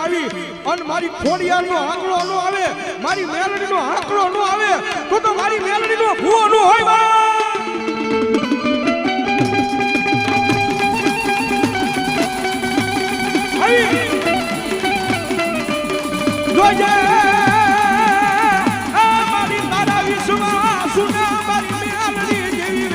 આવી અને મારી ખોડિયારનો આંકડો ન આવે, મારી મેલડીનો આંકડો ન આવે, તો તો મારી મેલડીનો ભૂવો ન હોય બા મારી તારા વિશ્વમાં સુના મારી મેલડી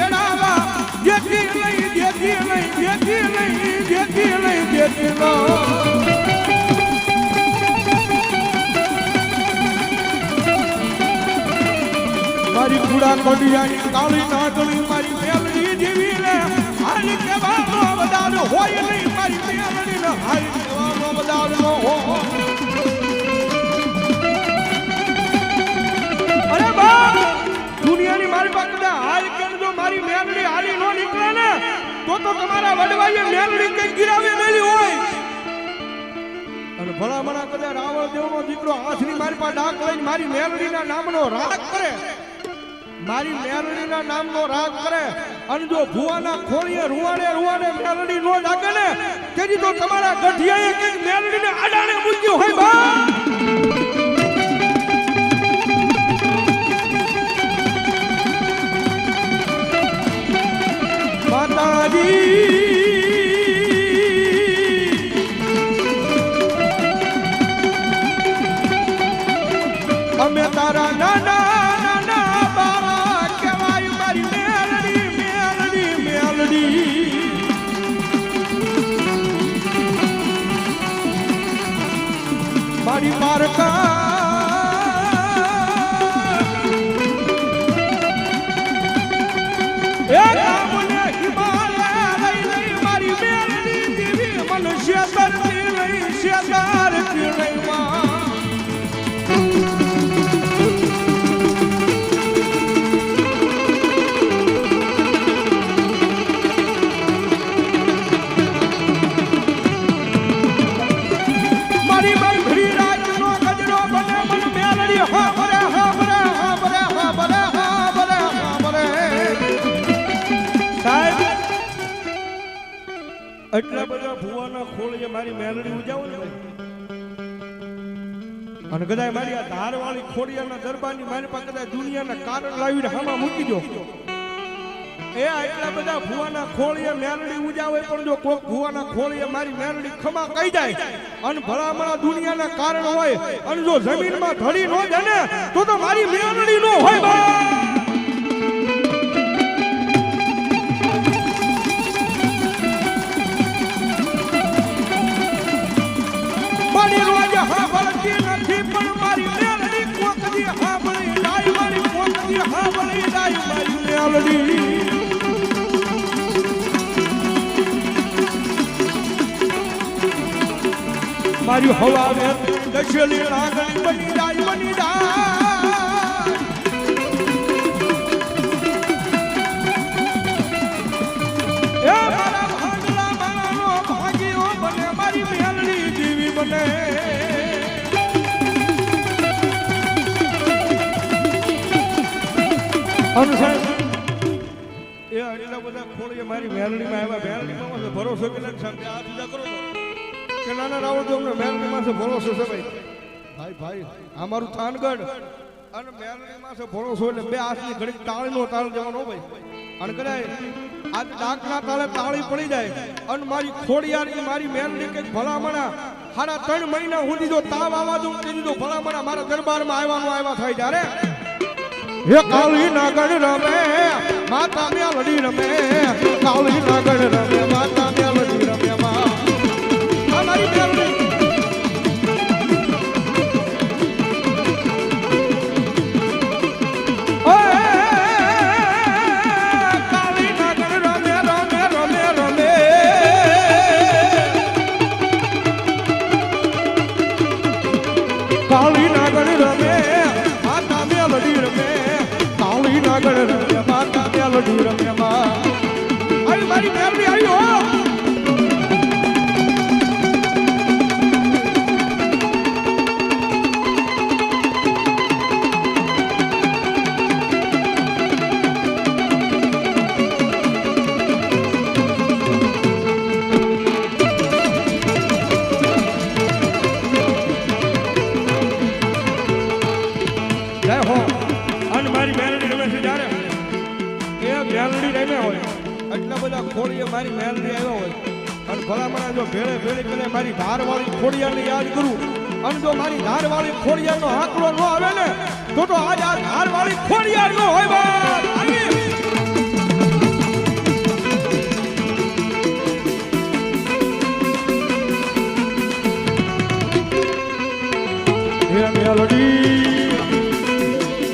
મારી કુડા કોડિયાની કાળી નાટલી મારી મેલડી જીવી રે હારી કેવાનો બદાલ હોય નહીં. મારી મેલડી ને હારી કેવાનો બદાલ નો હો અરે બા દુનિયાની મારી પાસે હાલ જો મારી મેલડી હાલી નો નીકળે ને, તો તો તમારા વડવાઈએ મેલડી કઈ ગિરાવી મેલી હોય. અને ભલામણા કદાચ રાવણ દેવનો દીકરો હાથની મારી પાસે ડાક લઈને મારી મેલડીના નામનો રાગ કરે. મારી મેલડીના નામનો રાગ કરે અને જો ભુવાના ખોળીએ રૂવાડે રૂવાડે મેલડી નો લાગે ને, તેથી તો તમારા ગઢિયાએ કંઈક મેલડીને અડાણે મૂક્યું હોય, બા! અમે તારા એટલા બધા ભુવાના ખોળ જે મારી મેલડી ઉજાવો ને અને કદાચ મારી આ ધારવાળી ખોડિયાના દરબારની મારી પાસે કદાચ દુનિયાના કારણ લાવીને હામાં મૂકી દો. એ એટલા બધા ભુવાના ખોળીએ મેલડી ઉજાવે પણ જો કોક ભુવાના ખોળીએ મારી મેલડી ખમા કહી જાય અને ભલામણા દુનિયાના કારણ હોય અને જો જમીનમાં ધડી ન જાય ને તો તો મારી મેલડી નો હોય મારી હવા દશેલી લાગણી બની જાય બની જાય. મારા એ આટલા બધા ખોળીએ મારી ભરોસો કે સાહેબ. આ જુદા કરો કે નાના રાવણ તો અમને મેલડીમાં છે ભરોસો છે ભાઈ. ભાઈ ભાઈ અમારું થાનગઢ. અને મેલડીમાં છે ભરોસો એટલે બે હાથની ઘડી તાળીનો તાળ જવાનો ભાઈ. અને કદાચ આજ ડાકના તાળે તાળી પડી જાય અને મારી ખોડિયારી મારી મેલડી કે ભલામણા સાડા ત્રણ મહિના સુધી જો તાવ આવવા દઉં તે દીધો ભલામણા મારા દરબારમાં આવવાનું આવ્યા થાય ત્યારે. હે કાળી નાગણ રમે માતા મેલડી રમે કાળી નાગણ રમે માતા મેલડી માતા મેલડી બધા ખોડીએ મારી મેલડી આવ્યો હોય. અને ભલામણા જો ભેળે ભેળી કરીને મારી ધારવાળી ખોડિયાને યાદ કરું. અને જો મારી ધારવાળી ખોડિયાનો આંકડો ન આવે ને, તો તો આજ આ ધારવાળી ખોડિયાર નો હોય બાપ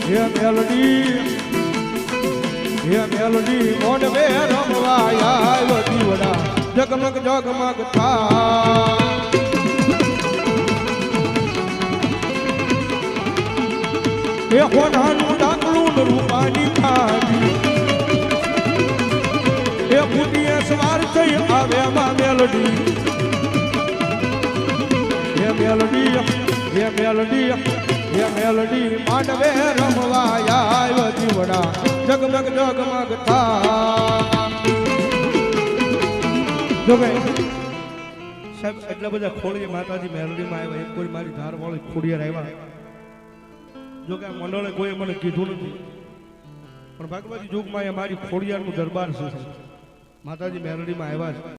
હે મેલડી હે મેલડી મોન વે રમવા આવ્યો દીવડા. જગમગ જગમગ થા એ હોનાનું ડાકલું રૂપાની ખાધી એ ફૂટીએ સવાર થઈ આવે માં મેલડી. એ મેલડી એ મેલડી. હે મેલડી માંડવે રમવા આવ્યો દીવડા જગમગ જગમગ થા. જો ભાઈ, સાહેબ, એટલા બધા ખોડીએ માતાજી મેલડીમાં આવ્યા. એક કોઈ મારી ધારવાળી ખોડિયાર આવ્યા જો કે આ મંડળે કોઈ મને કીધું નથી. પણ ભાગવતી યુગમાં એ મારી ખોડિયારનું દરબાર છે માતાજી મેલડીમાં આવ્યા છે.